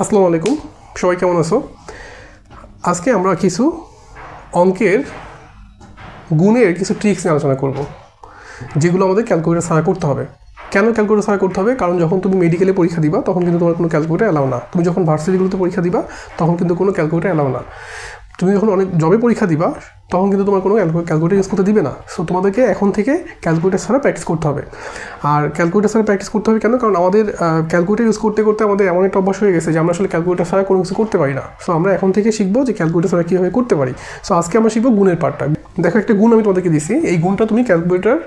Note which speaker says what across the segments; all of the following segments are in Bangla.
Speaker 1: আসসালামু আলাইকুম। সবাই কেমন আছো? আজকে আমরা কিছু অঙ্কের গুণের কিছু ট্রিক্স নিয়ে আলোচনা করব, যেগুলো আমাদের ক্যালকুলেটার ছাড়া করতে হবে। কেন ক্যালকুলেটার ছাড়া করতে হবে? কারণ যখন তুমি মেডিকেলে পরীক্ষা দিবা, তখন কিন্তু তোমার কোনো ক্যালকুলেটার অ্যালাউ না। তুমি যখন ভার্সিটিগুলোতে পরীক্ষা দিবা, তখন কিন্তু কোনো ক্যালকুলেটার অ্যালাউ না। তুমি যখন অনেক জবে পরীক্ষা দিবা, তখন কিন্তু তোমার কোনো ক্যালকুলেটার ইউজ করতে দিবে না। সো তোমাদেরকে এখন থেকে ক্যালকুলেটার ছাড়া প্র্যাকটিস করতে হবে। আর ক্যালকুলেটার ছাড়া প্র্যাকটিস করতে হবে কেন? কারণ আমাদের ক্যালকুলেটার ইউজ করতে করতে আমাদের এমন একটা অভ্যাস হয়ে গেছে যে আমরা আসলে ক্যালকুলেটার ছাড়া কোনো কিছু করতে পারি না। সো আমরা এখন থেকে শিখব যে ক্যালকুলেটার ছাড়া কীভাবে করতে পারি। সো আজকে আমরা শিখব গুণের পার্টটা দেখো একটা গুণ আমি তোমাদেরকে দিছি এই গুণটা তুমি ক্যালকুলেটার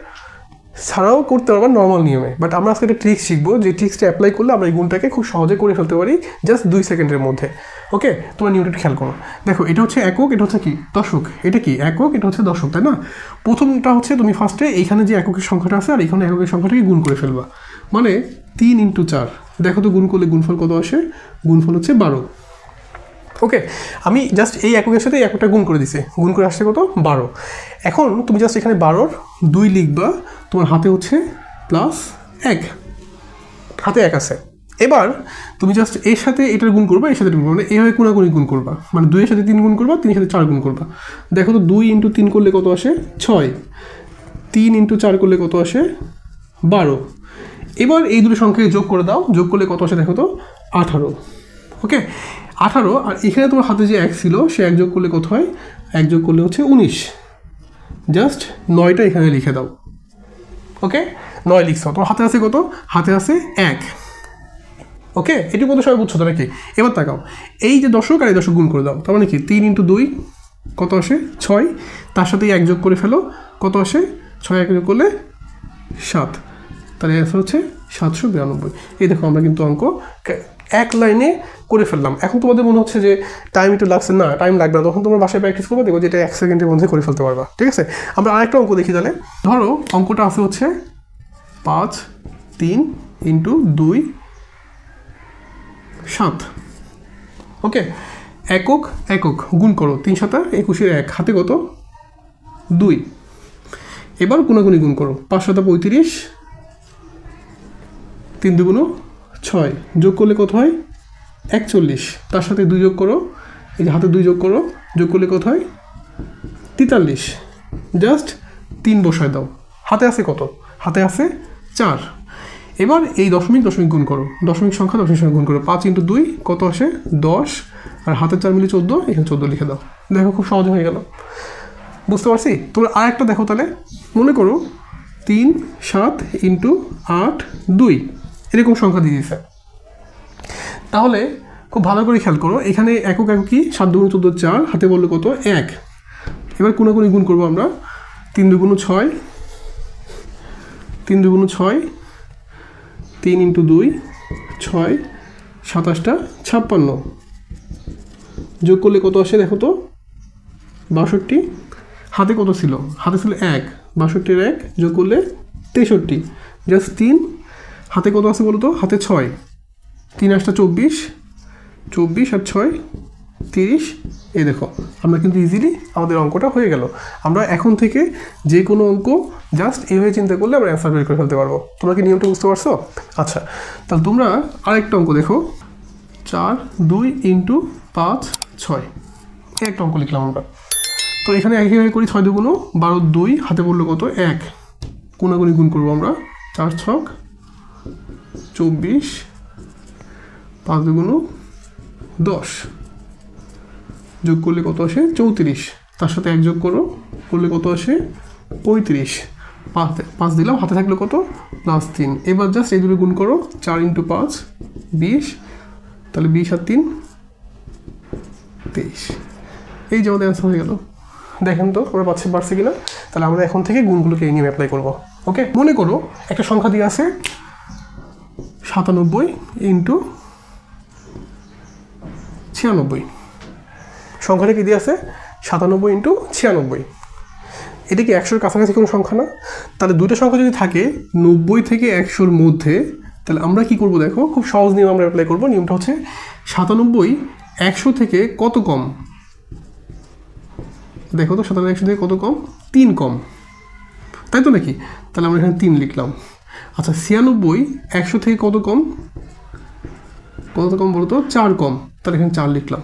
Speaker 1: ছাড়াও করতে পারবা নর্মাল নিয়মে। বাট আমরা আজকে একটা ট্রিক্স শিখব, যে ট্রিক্সটা অ্যাপ্লাই করলে আমরা এই গুণটাকে খুব সহজে করে ফেলতে পারি জাস্ট দুই সেকেন্ডের মধ্যে। ওকে তোমার নিয়মটা খেয়াল করো। দেখো, এটা হচ্ছে একক, এটা হচ্ছে কি? দশক। এটা কি? একক, এটা হচ্ছে দশক, তাই না? প্রথমটা হচ্ছে তুমি ফার্স্টে এইখানে যে এককের সংখ্যাটা আছে আর এখানে এককের সংখ্যাটাকে গুণ করে ফেলবা। মানে তিন ইন্টু চার। দেখো তো গুণ করলে গুণফল কত আসে? গুণফল হচ্ছে বারো। ওকে আমি জাস্ট এই এককের সাথে এই এককটা গুণ করে দিছি। গুণ করে আসছে কত? বারো। এখন তুমি জাস্ট এখানে বারোর দুই লিখবা, তোমার হাতে হচ্ছে প্লাস এক। হাতে এক আছে। এবার তুমি জাস্ট এর সাথে এটার গুণ করবা, এর সাথে গুণ করবা। মানে এইভাবে কোনাকুনি গুণ করবা। মানে দুইয়ের সাথে তিন গুণ করবা, তিনের সাথে চার গুণ করবা। দেখো তো দুই ইন্টু তিন করলে কত আসে? ছয়। তিন ইন্টু চার করলে কত আসে? বারো। এবার এই দুটো সংখ্যাকে যোগ করে দাও। যোগ করলে কত আসে দেখো তো? আঠারো। ওকে আঠারো, আর এখানে তোমার হাতে যে এক ছিল, সে এক যোগ করলে কত হয়? এক যোগ করলে হচ্ছে উনিশ। জাস্ট নয়টা এখানে লিখে দাও। ওকে? নয় লিখছো। তোমার হাতে আছে কত? হাতে আছে এক। ওকে? এটুকু মতো সবাই বুঝছ তো নাকি এবার তাকাও। এই যে দশক আর এই দশক গুণ করে দাও। তার মানে কি? তিন ইন্টু দুই, কত আসে? ছয়। তার সাথে এক যোগ করে ফেলো। কত আসে? ছয় এক যোগ করলে সাত। তাহলে অ্যান্সার হচ্ছে সাতশো বিরানব্বই। এই দেখো, আমরা কিন্তু অঙ্ক এক লাইনে করে ফেললাম। এখন তোমাদের মনে হচ্ছে যে টাইম একটু লাগছে, না টাইম লাগবে না। তখন তোমরা বাসায় প্র্যাকটিস করব দেখো যেটা এক সেকেন্ডের মধ্যে করে ফেলতে পারবা। ঠিক আছে? আমরা আরেকটা অঙ্ক দেখি তাহলে। ধরো, অঙ্কটা আছে হচ্ছে পাঁচ, তিন ইন্টু দুই, সাত। ওকে একক একক, গুণ করো। তিন সাতা একুশের এক। হাতে কত? দুই। এবার গুণাগুণি গুণ করো। পাঁচ সাতা পঁয়ত্রিশ, তিন দুগুণ ছয়। যোগ করলে কত হয়? একচল্লিশ। তার সাথে দুই যোগ করো। এই যে হাতে দুই যোগ করো, যোগ করলে কত হয়? তেতাল্লিশ। জাস্ট তিন বসায় দাও। হাতে আছে কত? হাতে আছে চার। এবার এই দশমিক দশমিক গুণ করো। দশমিক সংখ্যা দশমিক সংখ্যা গুণ করো। পাঁচ ইন্টু দুই, কত আসে? দশ। আর হাতে চার মিলে চোদ্দ, এখানে চোদ্দ লিখে দাও। দেখো খুব সহজ হয়ে গেল। বুঝতে পারছি? তোমরা আর একটা দেখো তাহলে। মনে করো, তিন, সাত ইন্টু আট, দুই। এরকম সংখ্যা দিয়ে দিয়েছে। তাহলে খুব ভালো করে খেয়াল করো, এখানে একক একক কি? সাত দুগুণ চোদ্দ চার, হাতে বলল কত? এক। এবার কোনাকুনি গুণ করব আমরা? তিন দুগুণ ছয়, তিন দুগুণ ছয়, তিন ইন্টু দুই, ছয়, সাতাশটা ছাপ্পান্ন। যোগ করলে কত আসে দেখো তো? বাষট্টি। হাতে কত ছিল? হাতে ছিল এক, বাষট্টির এক যোগ করলে তেষট্টি। জাস্ট তিন হাতে কত আছে বলো তো হাতে ছয়। তিন আটটা চব্বিশ চব্বিশ আর ছয়, তিরিশ। এই দেখো, আমরা কিন্তু ইজিলি আমাদের অঙ্কটা হয়ে গেল। আমরা এখন থেকে যে কোনো অঙ্ক জাস্ট এইভাবে চিন্তা করলে আমরা অ্যান্সার বের করে ফেলতে পারব। তোমরা কি নিয়মটা বুঝতে পারছ? আচ্ছা তাহলে তোমরা আরেকটা অঙ্ক দেখো। চার, দুই ইন্টু পাঁচ, ছয়। একটা অঙ্ক লিখলাম আমরা। তো এখানে একইভাবে করি ছয় দুগুণ বারো দুই, হাতে পড়ল কত? এক। কোনাগুনি গুণ করব আমরা। চার ছক চব্বিশ পাঁচ দুগুণ দশ। যোগ করলে কত আসে? চৌত্রিশ। তার সাথে এক যোগ করো, করলে কত আসে? পঁয়ত্রিশ। পাঁচ পাঁচ দিলাম, হাতে থাকলে কত? প্লাস তিন। এবার জাস্ট এই দুটো গুণ করো, চার ইন্টু পাঁচ, বিশ। তাহলে বিশ আর তিন, তেইশ। এই যে আমাদের অ্যান্সার হয়ে গেল। দেখেন তো, আমরা পাচ্ছি, পারছি কিনা? তাহলে আমরা এখন থেকে গুণগুলোকে এই নিয়ে অ্যাপ্লাই করব। ওকে মনে করো, একটা সংখ্যা দিয়ে আছে সাতানব্বই ইন্টু ছিয়ানব্বই। সংখ্যাটা কি দিয়ে আছে সাতানব্বই ইন্টু ছিয়ানব্বই। এটা কি একশোর কাছাকাছি কোনো সংখ্যা না? তাহলে দুটো সংখ্যা যদি থাকে, নব্বই থেকে একশোর মধ্যে, তাহলে আমরা কি করব দেখো? খুব সহজ নিয়ম আমরা অ্যাপ্লাই করব। নিয়মটা হচ্ছে সাতানব্বই একশো থেকে কত কম? দেখো তো, সাতানব্বই একশো থেকে কত কম? তিন কম। তাই তো নাকি? তাহলে আমরা এখানে তিন লিখলাম। আচ্ছা ছিয়ানব্বই, একশো থেকে কত কম? কত কম বলতো? চার কম। তাহলে এখানে চার লিখলাম।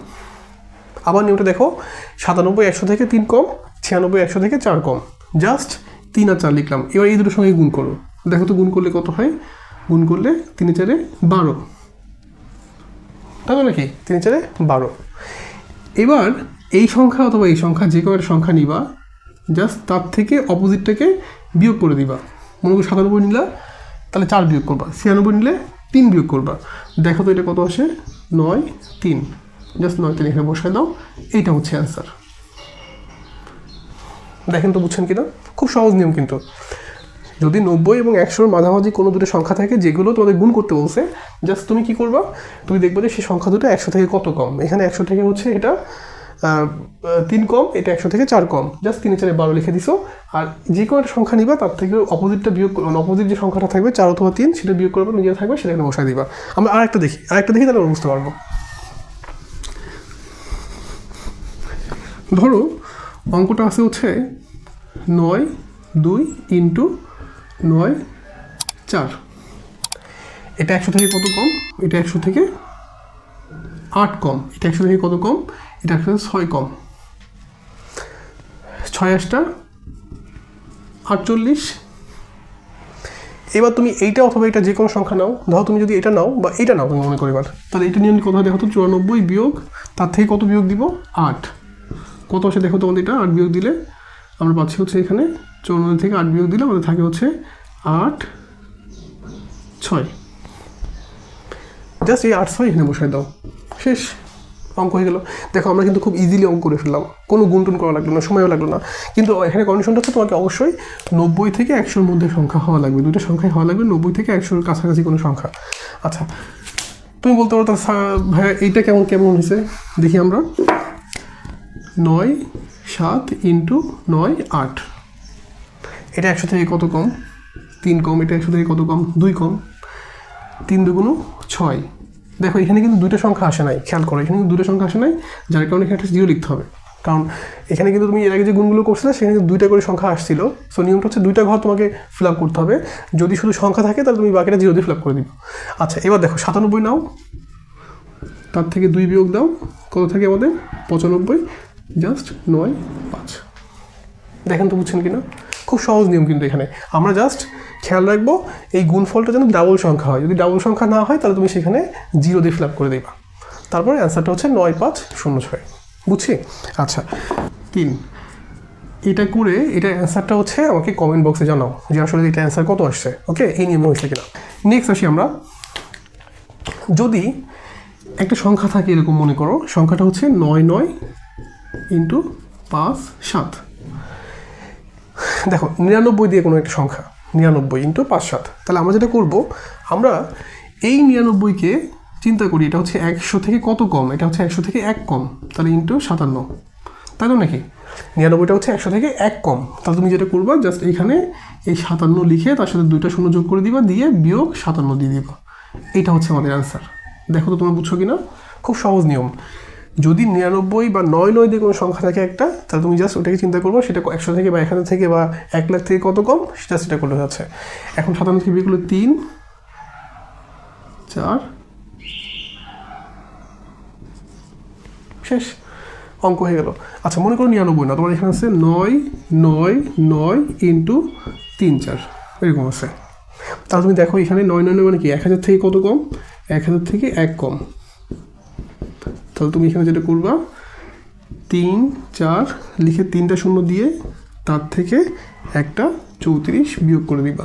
Speaker 1: আবার নিয়মটা দেখো, সাতানব্বই, একশো থেকে তিন কম, ছিয়ানব্বই, একশো থেকে চার কম। জাস্ট তিন আর চার লিখলাম। এবার এই দুটোর সঙ্গে গুণ করো। দেখো তো গুণ করলে কত হয়? গুণ করলে তিনে চারে বারো। তাই নাকি? তিনে চারে বারো। এবার এই সংখ্যা অথবা এই সংখ্যা যে কোনো একটা সংখ্যা নিবা, জাস্ট তার থেকে অপোজিটটাকে বিয়োগ করে দিবা। মনে করো সাতানব্বই নিলা তাহলে চার বিয়োগ করবা। ছিয়ানব্বই নিলে তিন বিয়োগ করবা। দেখো তো এটা কত আসে? নয়, তিন। জাস্ট নয়, তিন এখানে বসায় দাও। এইটা হচ্ছে অ্যান্সার দেখেন তো বুঝছেন কিনা? খুব সহজ নিয়ম কিন্তু। যদি নব্বই এবং একশোর মাঝামাঝি কোনো দুটো সংখ্যা থাকে, যেগুলো তোমাদের গুণ করতে বলছে, জাস্ট তুমি কি করবা? তুমি দেখবে যে সেই সংখ্যা দুটো একশো থেকে কত কম? এখানে একশো থেকে হচ্ছে এটা তিন কম, এটা একশো থেকে চার কম। জাস্ট তিনে চারে বারো লিখে দিছো। আর যে কোনো একটা সংখ্যা নিবা, তার থেকে অপোজিটটা বিয়োগ অপোজিট যে সংখ্যাটা থাকবে, চার অথবা তিন, সেটা বিয়োগ করবে, নিজের থাকবে, সেটা এখানে বসায় দিবা। আমরা আরেকটা দেখি। আরেকটা দেখি তাহলে বুঝতে পারব। ধরো, অঙ্কটা আছে হচ্ছে নয়, দুই, ইন্টু নয়, চার। এটা একশো থেকে কত কম? এটা একশো থেকে আট কম। এটা একশো থেকে কত কম? এটা একশো ছয় কম ছয় আটটা আটচল্লিশ। এবার তুমি এইটা অথবা এটা যে কোনো সংখ্যা নাও। ধরো তুমি যদি এটা নাও বা এটা নাও তুমি মনে করি এবার। তাহলে এটা নিয়ে কত দেখো তো? চুরানব্বই বিয়োগ, তার থেকে কত বিয়োগ দিব? আট। কত আসে দেখো তোমাদের এটা? আট বিয়োগ দিলে আমরা পাচ্ছি হচ্ছে এখানে চৌরানব্বই থেকে আট বিয়োগ দিলে আমাদের থাকে হচ্ছে আট, ছয়। জাস্ট এই আট, ছয় এখানে বসাই দাও। শেষ। অঙ্ক হয়ে গেল। দেখো, আমরা কিন্তু খুব ইজিলি অঙ্ক করে ফেললাম। কোনো গুনটুন করা লাগল না, সময়ও লাগল না। কিন্তু এখানে কন্ডিশনটা হচ্ছে তোমাকে অবশ্যই নব্বই থেকে একশোর মধ্যে সংখ্যা হওয়া লাগবে। দুটো সংখ্যায় হওয়া লাগবে, নব্বই থেকে একশোর কাছাকাছি কোনো সংখ্যা। আচ্ছা তুমি বলতে পারো ভাইয়া, এইটা কেমন কেমন হয়েছে? দেখি আমরা। নয়, সাত ইন্টু নয়, আট। এটা একশো থেকে কত কম? তিন কম, এটা একশো থেকে কত কম? দুই কম। তিন দুগুণ ছয়। দেখো, এখানে কিন্তু দুটো সংখ্যা আসে নাই, খেয়াল করো, এখানে কিন্তু দুটো সংখ্যা আসে নাই, যার কারণে এখানে একটা জিরো লিখতে হবে। কারণ এখানে কিন্তু তুমি এর আগে যে গুণগুলো করছিলে, সেখানে কিন্তু দুইটা করে সংখ্যা আসছিল। সো নিয়মটা হচ্ছে দুইটা ঘর তোমাকে ফিল আপ করতে হবে। যদি শুধু সংখ্যা থাকে, তাহলে তুমি বাকিটা জিরো দিয়ে ফিল আপ করে দিবে। আচ্ছা এবার দেখো, সাতানব্বই নাও। তার থেকে দুই বিয়োগ দাও। কত থাকে আমাদের? পঁচানব্বই। জাস্ট নয়, পাঁচ। দেখেন তো বুঝছেন কিনা? খুব সহজ নিয়ম কিন্তু এখানে। আমরা জাস্ট খেয়াল রাখব, এই গুণফলটা যেন ডাবল সংখ্যা হয়। যদি ডাবল সংখ্যা না হয়, তাহলে তুমি সেখানে জিরো দিয়ে ফিল আপ করে দিবা। তারপরে অ্যান্সারটা হচ্ছে নয় পাঁচ শূন্য ছয়। বুঝছি? আচ্ছা তিন। এটা করে, এটা অ্যান্সারটা হচ্ছে আমাকে কমেন্ট বক্সে জানাও যে আসলে এটা অ্যান্সার কত আসছে। ওকে এই নিয়মে হয়েছে কিনা। নেক্সট আসি আমরা। যদি একটা সংখ্যা থাকে এরকম মনে করো, সংখ্যাটা হচ্ছে নয় নয় ইন্টু পাঁচ সাত। দেখো, নিরানব্বই দিয়ে কোনো একটা সংখ্যা। নিরানব্বই ইন্টু পাঁচ সাত। তাহলে আমরা যেটা করব, আমরা এই নিরানব্বইকে চিন্তা করি, এটা হচ্ছে একশো থেকে কত কম? এটা হচ্ছে একশো থেকে এক কম, তাহলে ইন্টু সাতান্ন। তাই তো নাকি? নিরানব্বইটা হচ্ছে একশো থেকে এক কম। তাহলে তুমি যেটা করবা, জাস্ট এখানে এই সাতান্ন লিখে তার সাথে দুইটা শূন্য যোগ করে দিবা, দিয়ে বিয়োগ সাতান্ন দিয়ে দিবা। এটা হচ্ছে আমাদের অ্যান্সার দেখো তো তোমরা বুঝছ কি না খুব সহজ নিয়ম। যদি নিরানব্বই বা নয় নয় দিয়ে কোনো সংখ্যা থাকে একটা, তাহলে তুমি জাস্ট ওটাকে চিন্তা করব, সেটা একশো থেকে বা এক হাজার থেকে বা এক লাখ থেকে কত কম, সেটা সেটা করলে যাচ্ছে। এখন থেকে বিয়ে তিন, চার, শেষ, অঙ্ক হয়ে গেল। আচ্ছা মনে করো নিরানব্বই না, তোমার এখানে আছে নয় নয় নয় ইন্টু তিন, চার, এরকম আছে। তাহলে তুমি দেখো এখানে নয় নয় মানে কি? এক হাজার থেকে কত কম? এক হাজার থেকে এক কম। তাহলে তুমি এখানে যেটা করবা, তিন, চার, লিখে তিনটা শূন্য দিয়ে তার থেকে একটা চৌত্রিশ বিয়োগ করে দিবা।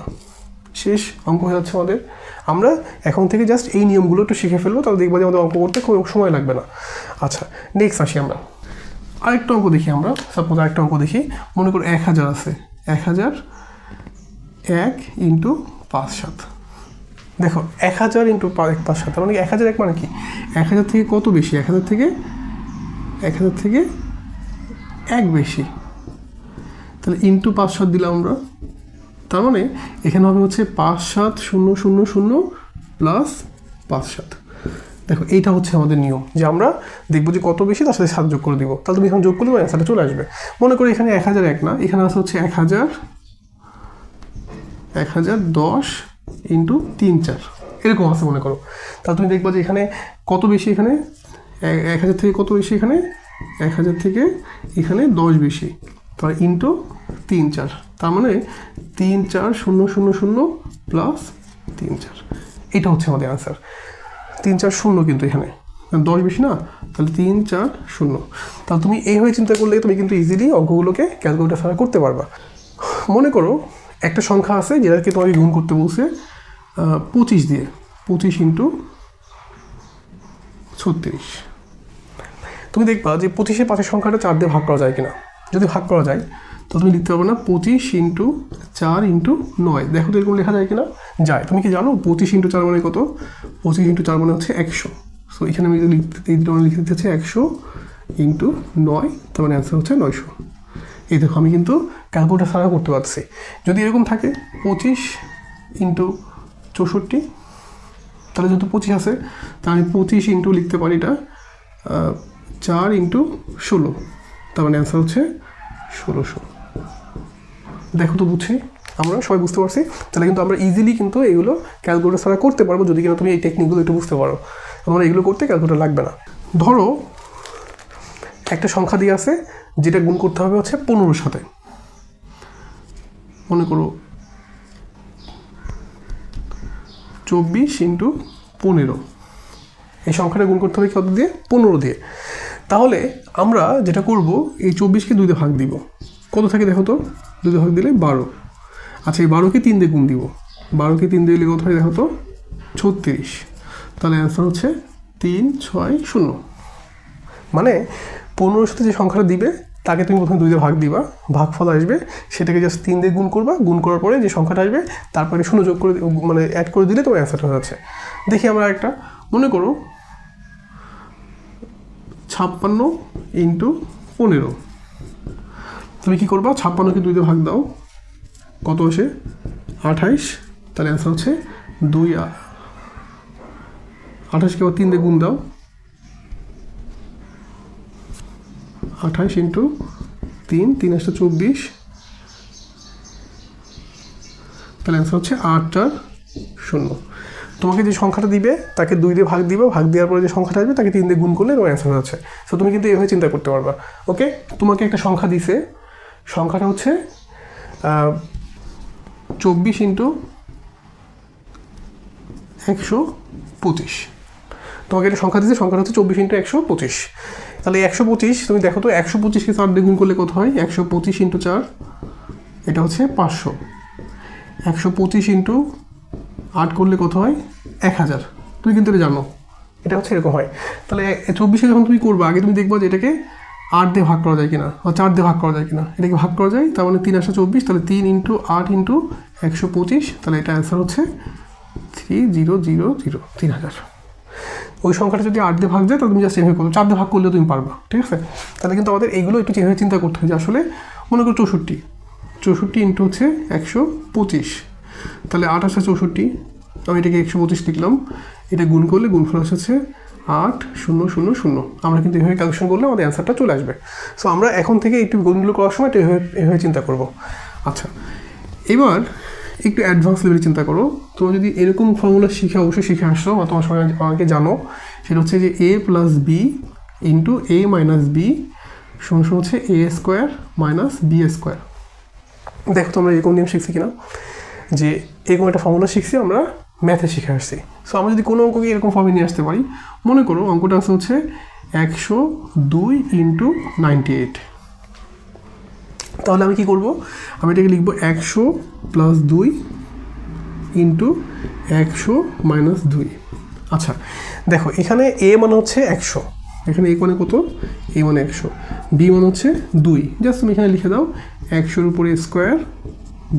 Speaker 1: শেষ অঙ্ক হয়ে যাচ্ছে আমাদের। আমরা এখন থেকে জাস্ট এই নিয়মগুলো একটু শিখে ফেলব, তাহলে দেখব যে আমাদের অঙ্ক করতে খুব সময় লাগবে না। আচ্ছা নেক্সট আসি আমরা। আরেকটা অঙ্ক দেখি আমরা সাপোজ আরেকটা অঙ্ক দেখি। মনে করো এক হাজার আছে। এক হাজার এক ইন্টু পাঁচ সাত। দেখো, এক হাজার ইন্টু পাঁচ সাত মানে এক হাজার এক মানে কি? এক হাজার থেকে কত বেশি? এক হাজার থেকে, এক হাজার থেকে এক বেশি। তাহলে ইন্টু পাঁচ, সাত দিলাম আমরা। তার মানে এখানে হবে হচ্ছে পাঁচ, সাত, শূন্য শূন্য শূন্য প্লাস পাঁচ, সাত। দেখো, এইটা হচ্ছে আমাদের নিয়ম যে আমরা দেখব যে কত বেশি, তার সাথে সাত যোগ করে দিব। তাহলে তুমি এখন যোগ করলে অ্যান্সারটা চলে আসবে। মনে করি এখানে এক হাজার এক না, এখানে আছে হচ্ছে এক হাজার এক হাজার দশ ইন্টু তিন চার। এরকম আছে মনে করো। তাহলে তুমি দেখবা যে এখানে কত বেশি এখানে? এক হাজার থেকে কত বেশি এখানে? এক হাজার থেকে এখানে দশ বেশি। তার ইন্টু তিন চার। তার মানে তিন চার শূন্য শূন্য শূন্য প্লাস তিন চার। এটা হচ্ছে আমাদের আনসার তিন চার শূন্য কিন্তু এখানে। দশ বেশি না? তাহলে তিন চার শূন্য। তাহলে তুমি এইভাবে চিন্তা করলে তুমি কিন্তু ইজিলি অঙ্কগুলোকে ক্যালকুলেটার ছাড়া করতে পারবা। মনে করো একটা সংখ্যা আছে যেটাকে তোমাকে গুণ করতে বলছে পঁচিশ দিয়ে। পঁচিশ ইন্টু ছত্রিশ। তুমি দেখবা যে পঁচিশে পাঁচের সংখ্যাটা চার দিয়ে ভাগ করা যায় কিনা। যদি ভাগ করা যায়, তো তুমি লিখতে পারবে না, পঁচিশ ইন্টু চার ইন্টু নয়। দেখো তো এরকম লেখা যায় কিনা। যায়। তুমি কি জানো, পঁচিশ ইন্টু চার মানে কত? পঁচিশ ইন্টু চার মানে হচ্ছে একশো। সো এখানে আমি যদি লিখতে মানে লিখে দিতে হচ্ছে একশো ইন্টু নয়, তার মানে অ্যান্সার হচ্ছে নয়শো। এই দেখো, আমি কিন্তু ক্যালকুলেটার ছাড়া করতে পারছি যদি এরকম থাকে, পঁচিশ ইন্টু চৌষট্টি, তাহলে যেহেতু পঁচিশ আছে তাহলে আমি পঁচিশ ইন্টু লিখতে পারি এটা চার ইন্টু ষোলো, তার মানে অ্যান্সার হচ্ছে ষোলোশো। দেখো তো বুঝছি আমরা সবাই বুঝতে পারছি, তাহলে কিন্তু আমরা ইজিলি কিন্তু এগুলো ক্যালকুলেটার ছাড়া করতে পারব, যদি কিনা তুমি এই টেকনিকগুলো একটু বুঝতে পারো। আমরা এগুলো করতে ক্যালকুলেটার লাগবে না। ধরো একটা সংখ্যা দিয়ে আছে, যেটা গুণ করতে হবে হচ্ছে পনেরোর সাথে। মনে করো চব্বিশ ইন্টু পনেরো। এই সংখ্যাটা গুণ করতে হবে কত দিয়ে? পনেরো দিয়ে। তাহলে আমরা যেটা করব, এই চব্বিশকে দুইতে ভাগ দিব। কত থাকে দেখো তো? দুইতে ভাগ দিলে বারো। আচ্ছা এই বারোকে তিন দিয়ে গুণ দিব। বারোকে তিন দিয়ে কত হয় দেখো তো? ছত্রিশ। তাহলে অ্যান্সার হচ্ছে তিন, ছয়, শূন্য। মানে পনেরোর সাথে যে সংখ্যাটা দিবে, তাকে তুমি প্রথমে দুই দিয়ে ভাগ দিবা। ভাগফল আসবে, সেটাকে জাস্ট তিন দিয়ে গুণ করবা। গুণ করার পরে যে সংখ্যাটা আসবে, তারপরে শূন্য যোগ করে মানে অ্যাড করে দিলে তোমার অ্যান্সারটা হয়ে যাচ্ছে। দেখি আমরা একটা, মনে করো ছাপ্পান্ন ইন্টু পনেরো। তুমি কী করবা? ছাপ্পান্নকে দুই দিয়ে ভাগ দাও। কত আসে? আঠাইশ। তাহলে অ্যান্সার হচ্ছে দুই আঠাশকে আবার তিন দিয়ে গুণ দাও। আঠাশ ইন্টু তিন তিন আসটা চব্বিশ। তাহলে অ্যান্সার হচ্ছে আট চার শূন্য। তোমাকে যে সংখ্যাটা দিবে, তাকে দুই দিয়ে ভাগ দিবে, ভাগ দেওয়ার পরে যে সংখ্যাটা আসবে, তাকে তিন দিয়ে গুণ করলে তোমার অ্যান্সার হচ্ছে সো তুমি কিন্তু এভাবে চিন্তা করতে পারবা। ওকে তোমাকে একটা সংখ্যা দিছে। সংখ্যাটা হচ্ছে চব্বিশ ইন্টু একশো পঁচিশ। তোমাকে একটা সংখ্যা দিচ্ছে সংখ্যাটা হচ্ছে চব্বিশ ইন্টু একশো পঁচিশ। তাহলে একশো পঁচিশ, তুমি দেখো তো, একশো পঁচিশকে চার দিয়ে গুণ করলে কত হয়? একশো পঁচিশ ইন্টু চার, এটা হচ্ছে পাঁচশো। একশো পঁচিশ ইন্টু আট করলে কত হয়? এক হাজার। তুমি কিন্তু এটা জানো, এটা হচ্ছে এরকম হয়। তাহলে চব্বিশে যখন তুমি করবে, আগে তুমি দেখবা যে এটাকে আট দিয়ে ভাগ করা যায় কিনা, বা চার দিয়ে ভাগ করা যায় কিনা। এটাকে ভাগ করা যায়, তার মানে তিন আসা চব্বিশ, তাহলে তিন ইন্টু আট ইন্টু একশো পঁচিশ, তাহলে এটা অ্যান্সার হচ্ছে থ্রি জিরো জিরো জিরো, তিন হাজার। ওই সংখ্যাটা যদি আট দিয়ে ভাগ যায়, তাহলে তুমি জাস্ট এভাবে করো। চার দিয়ে ভাগ করলে তুমি পারবা, ঠিক আছে? তাহলে কিন্তু আমাদের এইগুলো একটু এভাবে চিন্তা করতে হয় যে আসলে মনে করো চৌষট্টি। চৌষট্টি ইন্টু হচ্ছে একশো পঁচিশ। তাহলে আট আসা চৌষট্টি। আমি এটাকে একশো পঁচিশ লিখলাম। এটা গুণ করলে গুণফল হচ্ছে আট শূন্য শূন্য শূন্য। আমরা কিন্তু এভাবে ক্যালকুলেশন করলে আমাদের অ্যান্সারটা চলে আসবে। সো আমরা এখন থেকে একটু গুণগুলো করার সময় এভাবে এভাবে চিন্তা করব। আচ্ছা এবার একটু অ্যাডভান্স লেভেলে চিন্তা করো। তোমরা যদি এরকম ফর্মুলা শিখে অবশ্যই শিখে আসছো বা তোমার সবাই আমাকে জানো। সেটা হচ্ছে যে a plus b into a minus b সমান সমান হচ্ছে a square minus b square দেখো তো আমরা এরকম নিয়ম শিখছি কিনা? যে এরকম একটা ফর্মুলা শিখছি, আমরা ম্যাথে শিখে আসছি। সো আমরা যদি কোনো অঙ্ককে এরকম ফর্মে নিয়ে আসতে পারি, মনে করো অঙ্কটা আছে হচ্ছে একশো দুই ইন্টু নাইনটি এইট তাহলে আমি কি করব? আমি এটাকে লিখব একশো প্লাস দুই ইন্টু একশো মাইনাস দুই। আচ্ছা দেখো, এখানে এ মানে হচ্ছে একশো। এখানে এ মানে কত? এ মানে একশো। বি মানে হচ্ছে দুই। জাস্ট তুমি এখানে লিখে দাও, একশোর উপরে স্কোয়ার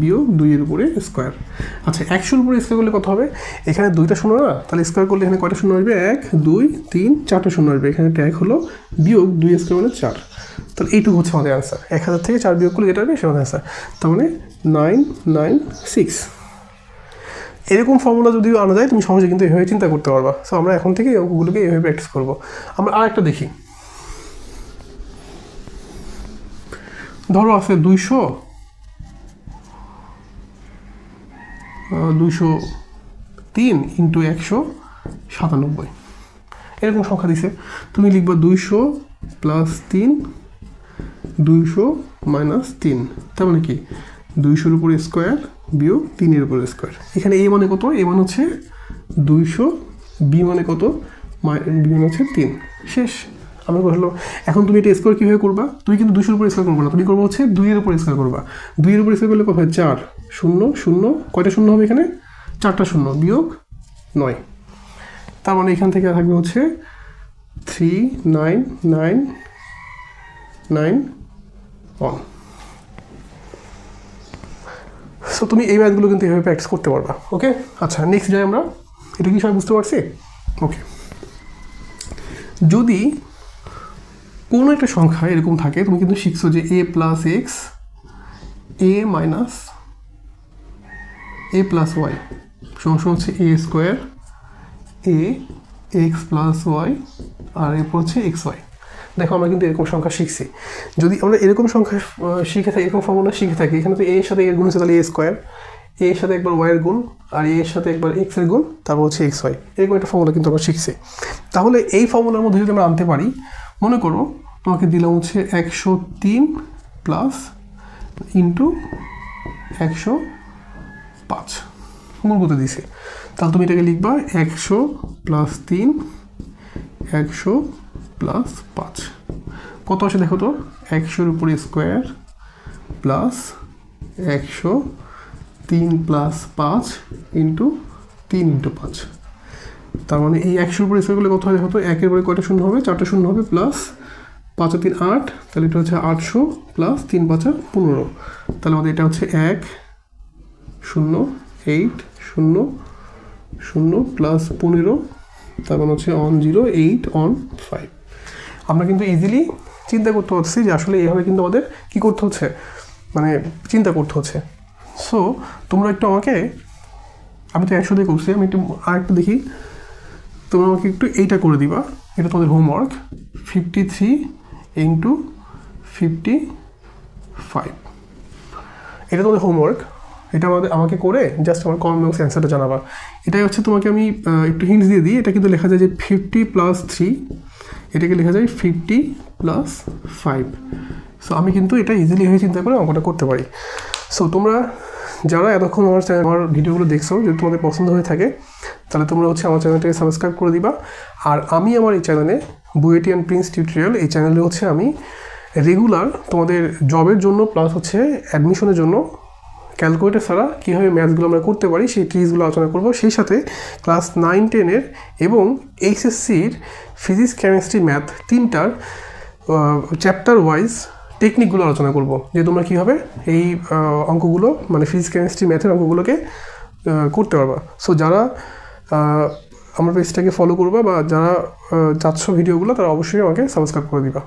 Speaker 1: বিয়োগ দুইয়ের উপরে স্কোয়ার আচ্ছা একশোর উপরে স্কোয়ার করলে কত হবে? এখানে দুইটা শূন্য না? তাহলে স্কোয়ার করলে এখানে কয়টা শূন্য আসবে? এক, দুই, তিন, চারটে শূন্য আসবে। এখানে একটা এক হলো বিয়োগ দুই স্কোয়ার মানে চার। তাহলে এইটুকু হচ্ছে আমাদের অ্যান্সার এক হাজার থেকে চার বিয়োগ করলে যেটা হবে সেটা অ্যান্সার তার মানে নাইন নাইন সিক্স এরকম ফর্মুলা যদি আনা যায়, তুমি সহজে কিন্তু এভাবে চিন্তা করতে পারবা। সো আমরা এখন থেকে অঙ্কগুলোকে এভাবে প্র্যাকটিস করব। আমরা আর একটা দেখি। ধরো আছে দুইশো দুইশো তিন ইন্টু একশো সাতানব্বই। এরকম সংখ্যা দিছে। তুমি লিখবা দুইশো প্লাস তিন দুইশো মাইনাস তিন। তার মানে কি? দুইশোর উপর স্কোয়ার বিয়োগ তিনের উপর স্কোয়ার। এখানে এ মানে কত? এ মানে হচ্ছে দুইশো, বি মানে কত? বি মানে হচ্ছে তিন। শেষ। আমরা হলো এখন তুমি এটা স্কোয়ার কীভাবে করবা? তুমি কিন্তু দুশোর উপর স্কোয়ার করবে না। তুমি করব হচ্ছে দুইয়ের উপর স্কোয়ার করবা। দুইয়ের উপর স্কোয়ার করলে কত হয়? চার। শূন্য শূন্য। কয়টা শূন্য হবে এখানে? চারটা শূন্য বিয়োগ নয়। তার মানে এখান থেকে থাকবে হচ্ছে three nine nine nine one so তুমি এই ম্যাথগুলো কিন্তু এভাবে প্র্যাকটিস করতে পারবা ওকে আচ্ছা নেক্সট যাই আমরা। এটা কি সবাই বুঝতে পারছি? ওকে যদি কোনো একটা সংখ্যা এরকম থাকে, তুমি কিন্তু শিখছো যে a plus x a minus a plus y সমস্যা হচ্ছে a square a x plus y আর এরপর হচ্ছে এক্স ওয়াই দেখো আমরা কিন্তু এরকম সংখ্যা শিখছি। যদি আমরা এরকম সংখ্যা শিখে থাকি, এরকম ফর্মুলা শিখে থাকি, এখানে তো এর সাথে এর গুণ হচ্ছে তাহলে এ স্কোয়ার এ এর সাথে একবার ওয়াইয়ের গুণ, আর এর সাথে একবার এক্সের গুণ, তারপর হচ্ছে এক্স ওয়াই এরকম একটা ফর্মুলা কিন্তু আমরা শিখছি। তাহলে এই ফর্মুলার মধ্যে যদি আমরা আনতে পারি, মনে করো তোমাকে দিলাম হচ্ছে একশো তিন প্লাস ইন্টু একশো পাঁচ। মূলগত দিছে তাহলে তুমি এটাকে লিখবা একশো প্লাস তিন, একশো প্লাস পাঁচ। কত আসে দেখো তো? একশোর উপরে স্কোয়ার প্লাস একশো, তিন প্লাস পাঁচ ইন্টু তিন ইন্টু পাঁচ। তার মানে এই একশোর উপরে স্কোয়ার করলে কত হয় দেখো তো? একের পরে কয়টা শূন্য হবে? চারটা শূন্য হবে প্লাস পাঁচ তিন আট। তাহলে এটা হচ্ছে আটশো প্লাস তিন পাঁচা পনেরো। তাহলে আমাদের এটা হচ্ছে এক, শূন্য এইট শূন্য শূন্য প্লাস পনেরো। তার মানে হচ্ছে on zero eight on five আমরা কিন্তু ইজিলি চিন্তা করতে পারছি যে আসলে এইভাবে কিন্তু আমাদের কী করতে হচ্ছে? মানে চিন্তা করতে হচ্ছে। সো তোমরা একটু আমাকে, আমি তো একশো দিয়ে করছি, আমি একটু আর একটু দেখি। তোমরা আমাকে একটু এইটা করে দিবা। এটা তোমাদের homework fifty three into fifty five এটা তোমাদের হোমওয়ার্ক এটা আমাদের, আমাকে করে জাস্ট আমার কমেন্ট বক্সে অ্যান্সারটা জানাবা। এটাই হচ্ছে তোমাকে আমি একটু হিন্টস দিয়ে দিই। এটা কিন্তু লেখা যায় যে ফিফটি প্লাস থ্রি এটাকে লেখা যায় ফিফটি প্লাস ফাইভ সো আমি কিন্তু এটা ইজিলি হয়ে চিন্তা করে অঙ্কটা করতে পারি। সো তোমরা যারা এতক্ষণ আমার চ্যানেল আমার ভিডিওগুলো দেখছ, যদি তোমাদের পছন্দ হয়ে থাকে, তাহলে তোমরা হচ্ছে আমার চ্যানেলটাকে সাবস্ক্রাইব করে দিবা। আর আমি আমার এই চ্যানেলে বুয়েটি অ্যান্ড প্রিন্স টিউটোরিয়াল, এই চ্যানেলে হচ্ছে আমি রেগুলার তোমাদের জবের জন্য প্লাস হচ্ছে অ্যাডমিশনের জন্য ক্যালকুলেটার ছাড়া কীভাবে ম্যাথসগুলো আমরা করতে পারি, সেই ট্রিজগুলো আলোচনা করব। সেই সাথে ক্লাস নাইন টেনের এবং এইচএসসির ফিজিক্স, কেমিস্ট্রি, ম্যাথ তিনটার চ্যাপ্টার ওয়াইজ টেকনিকগুলো আলোচনা করব। যে তোমরা কীভাবে এই অঙ্কগুলো মানে ফিজিক্স, কেমিস্ট্রি, ম্যাথের অঙ্কগুলোকে করতে পারবা। সো যারা আমার পেজটাকে ফলো করবা বা যারা চাচ্ছ ভিডিওগুলো তারা অবশ্যই আমাকে সাবস্ক্রাইব করে দিবা।